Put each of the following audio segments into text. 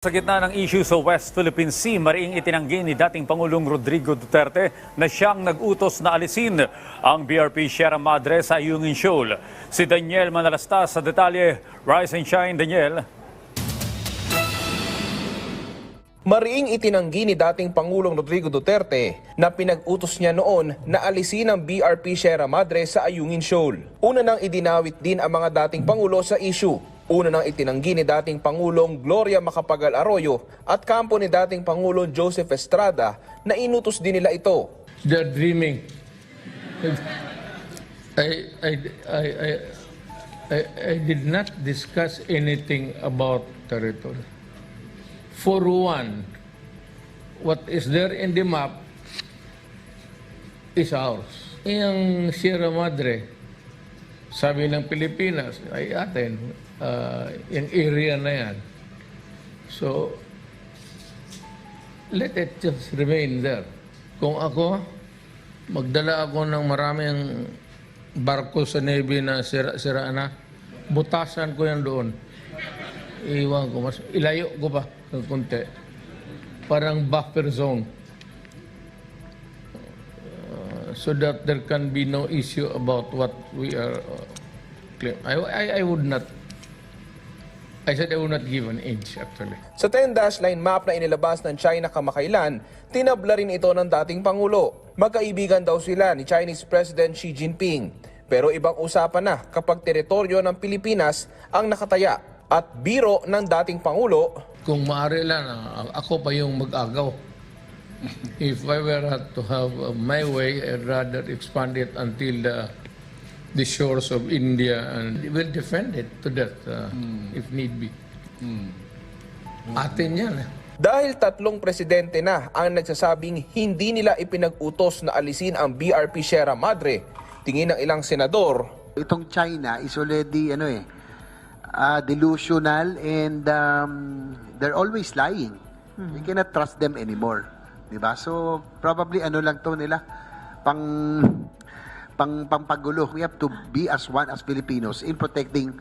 Sa gitna ng issue sa West Philippine Sea, mariing itinanggi ni dating Pangulong Rodrigo Duterte na siyang nag-utos na alisin ang BRP Sierra Madre sa Ayungin Shoal. Si Daniel Manalastas sa detalye. Rise and shine, Daniel. Mariing itinanggi ni dating Pangulong Rodrigo Duterte na pinag-utos niya noon na alisin ang BRP Sierra Madre sa Ayungin Shoal. Una nang idinawit din ang mga dating Pangulo sa issue. Una nang itinanggi ni dating Pangulong Gloria Macapagal Arroyo at kampo ni dating Pangulong Joseph Estrada na inutos din nila ito. They're dreaming. I, I, I, I, I, I did not discuss anything about territory. For one, what is there in the map is ours. Yung Sierra Madre, sabi ng Pilipinas, ay atin, uh, yung area na yan. So, let it just remain there. Kung ako, magdala ako ng maraming barko sa Navy na sira-sira na, butasan ko yan doon. Iwan ko, mas ilayo ko pa ng konti. Parang buffer zone. So that there can be no issue about what we are uh, claim. I, I, I would not, I said I would not give an inch actually. Sa 10-dash line map na inilabas ng China kamakailan, tinabla rin ito ng dating Pangulo. Magkaibigan daw sila ni Chinese President Xi Jinping. Pero ibang usapan na kapag teritoryo ng Pilipinas ang nakataya at biro ng dating Pangulo, Kung maaari lang, ako pa yung mag-agaw. If I were to have uh, my way, I'd rather expand it until the, the shores of India and we'll defend it to death uh, if need be. Atin yan. eh. dahil tatlong presidente na ang nagsasabing hindi nila ipinag-utos na alisin ang BRP Sierra Madre, tingin ng ilang senador, itong China is already ano eh ah, delusional and um, they're always lying. We cannot trust them anymore. 'Di ba? So probably ano lang to nila pang pang pampagulo. We have to be as one as Filipinos in protecting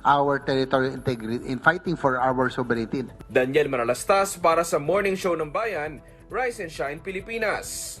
our territorial integrity in fighting for our sovereignty. Daniel Manalastas para sa Morning Show ng Bayan, Rise and Shine Pilipinas.